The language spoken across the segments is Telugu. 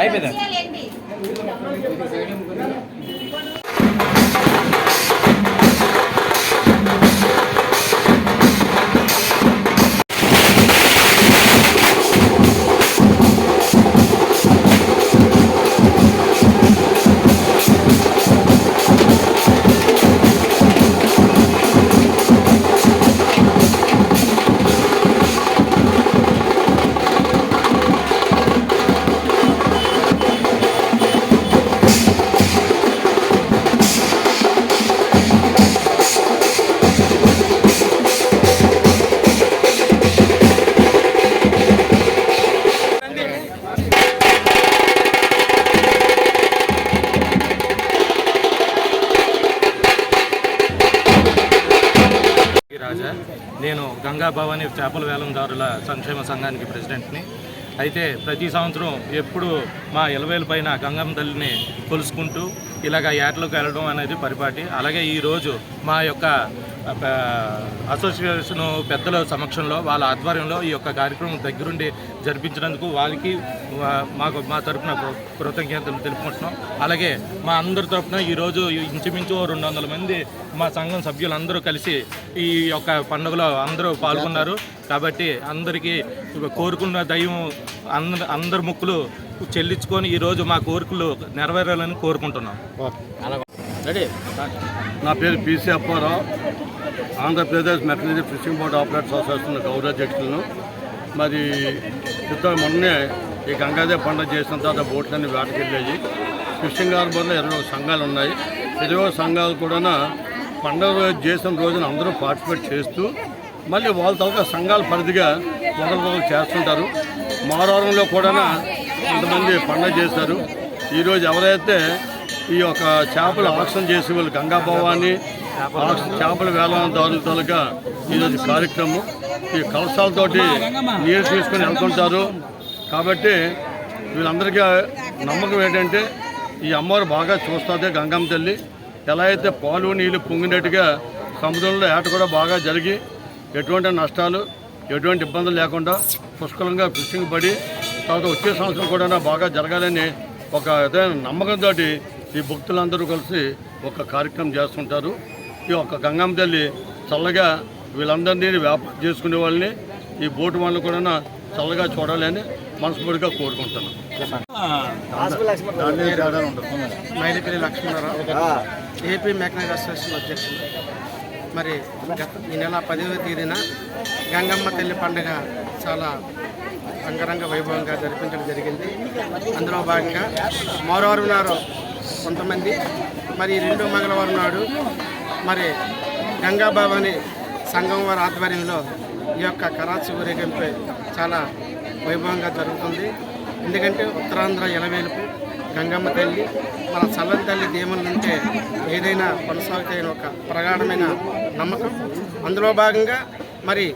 అయిపోయిందా? రాజా. నేను గంగా భవాని చేపల వేలందారుల సంక్షేమ సంఘానికి ప్రెసిడెంట్ని. అయితే ప్రతి సంవత్సరం ఎప్పుడు మా ఇలవేలు పైన గంగమ్మ తల్లిని కొలుసుకుంటూ ఇలాగ ఏటలోకి వెళ్ళడం అనేది పరిపాటి. అలాగే ఈరోజు మా యొక్క అసోసియేషన్ పెద్దల సమక్షంలో వాళ్ళ ఆధ్వర్యంలో ఈ యొక్క కార్యక్రమం దగ్గరుండి జరిపించినందుకు వాళ్ళకి మాకు మా తరఫున కృతజ్ఞతలు తెలుపుకుంటున్నాం. అలాగే మా అందరి తరఫున ఈరోజు ఇంచుమించు రెండు వందల మంది మా సంఘం సభ్యులందరూ కలిసి ఈ యొక్క పండుగలో అందరూ పాల్గొన్నారు. కాబట్టి అందరికీ కోరుకున్న దైవం అందరు అందరి ముక్కులు చెల్లించుకొని ఈరోజు మా కోరికలు నెరవేరాలని కోరుకుంటున్నాం. నా పేరు పిసి అప్పారావు. ఆంధ్రప్రదేశ్ మెటనరీ ఫిషింగ్ బోర్డ్ ఆపరేటర్స్ అసోసియేషన్ గౌరవాధ్యక్షులను మరి చిత్రం మొన్నే ఈ గంగాదేవి పండుగ చేసిన తర్వాత బోట్లన్నీ వేటకెళ్ళాయి. ఫిషింగ్ హార్బర్లో ఇరవై సంఘాలు ఉన్నాయి ఇరవై సంఘాలు కూడా పండుగ చేసిన రోజున అందరూ పార్టిసిపేట్ చేస్తూ మళ్ళీ వాళ్ళ తాలూకా సంఘాల పరిధిగా ఒకరికొకరు చేస్తుంటారు. మారవరంలో కూడా కొంతమంది పండుగ చేశారు. ఈరోజు ఎవరైతే ఈ యొక్క చేపలు ఆక్షన్ చేసి వాళ్ళు గంగా భవాని ఆక్షన్ చేపల వేలదారుల తాలూకా ఈరోజు కార్యక్రమం. ఈ కలశాలతోటి నీరు తీసుకొని వెళ్తుంటారు. కాబట్టి వీళ్ళందరికీ నమ్మకం ఏంటంటే ఈ అమ్మవారు బాగా చూస్తుంది గంగమ్మ తల్లి. ఎలా అయితే పాలు నీళ్ళు పొంగినట్టుగా సముద్రంలో ఏట కూడా బాగా జరిగి ఎటువంటి నష్టాలు ఎటువంటి ఇబ్బందులు లేకుండా పుష్కలంగా ఫిషింగ్ పడి తర్వాత వచ్చే సంవత్సరం కూడా బాగా జరగాలని ఒక నమ్మకంతో ఈ భక్తులందరూ కలిసి ఒక కార్యక్రమం చేస్తుంటారు. ఈ యొక్క గంగమ్మ తల్లి చల్లగా వీళ్ళందరినీ వ్యాపారం చేసుకునే వాళ్ళని ఈ బోటు వాళ్ళని కూడా చల్లగా చూడాలని మనస్ఫూర్తిగా కోరుకుంటున్నాను. లక్ష్మణరావు ఏపీ మెకానిక్ అసోసియేషన్ అధ్యక్షులు. మరి గత ఈ నెల పదవ తేదీన గంగమ్మ తల్లి పండుగ చాలా రంగరంగ వైభవంగా జరిపించడం జరిగింది. అందులో భాగంగా మరోవారం నాడు కొంతమంది మరి రెండో మంగళవారం నాడు మరి గంగాబాబాని సంఘం వారి ఆధ్వర్యంలో ఈ యొక్క కరాచి ఊరేగింపు చాలా వైభవంగా జరుగుతుంది. ఎందుకంటే ఉత్తరాంధ్ర ఎలవేలుపు గంగమ్మ తల్లి మన చల్లని తల్లి దేవుని ఉంటే ఏదైనా కొనసాగుతాయని ఒక ప్రగాఢమైన నమ్మకం. అందులో భాగంగా మరి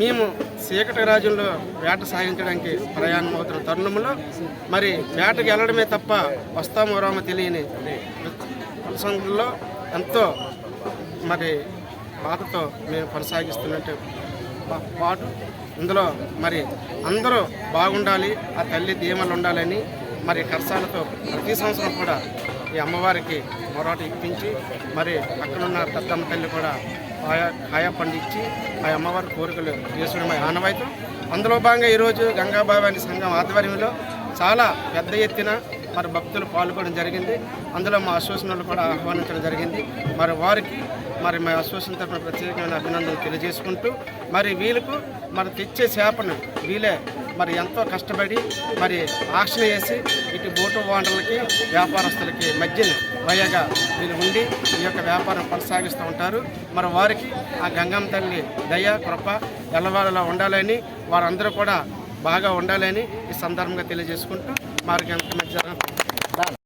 మేము చీకటి రాజ్యంలో వేట సాగించడానికి ప్రయాణం అవుతున్న తరుణంలో మరి వేటకి వెళ్ళడమే తప్ప వస్తామో రామో తెలియని ప్రసంగంలో ఎంతో మరి బాధతో మేము కొనసాగిస్తున్నట్టు పాటు. ఇందులో మరి అందరూ బాగుండాలి ఆ తల్లి దీమలు ఉండాలని మరి కరసాలతో ప్రతి సంవత్సరం కూడా ఈ అమ్మవారికి మొరాట ఇప్పించి మరి అక్కడున్న పెద్దమ్మ తల్లి కూడా ఆయా ఆయా పండించి ఆ అమ్మవారి కోరికలు చేసుకునే ఆనవాయితం. అందులో భాగంగా ఈరోజు గంగాబాబాని సంఘం ఆధ్వర్యంలో చాలా పెద్ద ఎత్తున మరి భక్తులు పాల్గొనడం జరిగింది. అందులో మా అశ్వసనలు కూడా ఆహ్వానించడం జరిగింది. మరి వారికి మరి మా అసోసియేషన్ తరఫున ప్రత్యేకమైన అభినందనలు తెలియజేసుకుంటూ మరి వీళ్ళకు మరి తెచ్చే చేపను వీళ్ళే మరి ఎంతో కష్టపడి మరి ఆక్షన్ వేసి ఇటు బోటు ఓనర్లకి వ్యాపారస్తులకి మధ్యన వయగా వీళ్ళు ఉండి ఈ యొక్క వ్యాపారం కొనసాగిస్తూ ఉంటారు. మరి వారికి ఆ గంగమ్మ తల్లి దయ కృప ఎల్లవాళ్ళలో ఉండాలని వారందరూ కూడా బాగా ఉండాలని ఈ సందర్భంగా తెలియజేసుకుంటూ మార్గం ఎంత మధ్య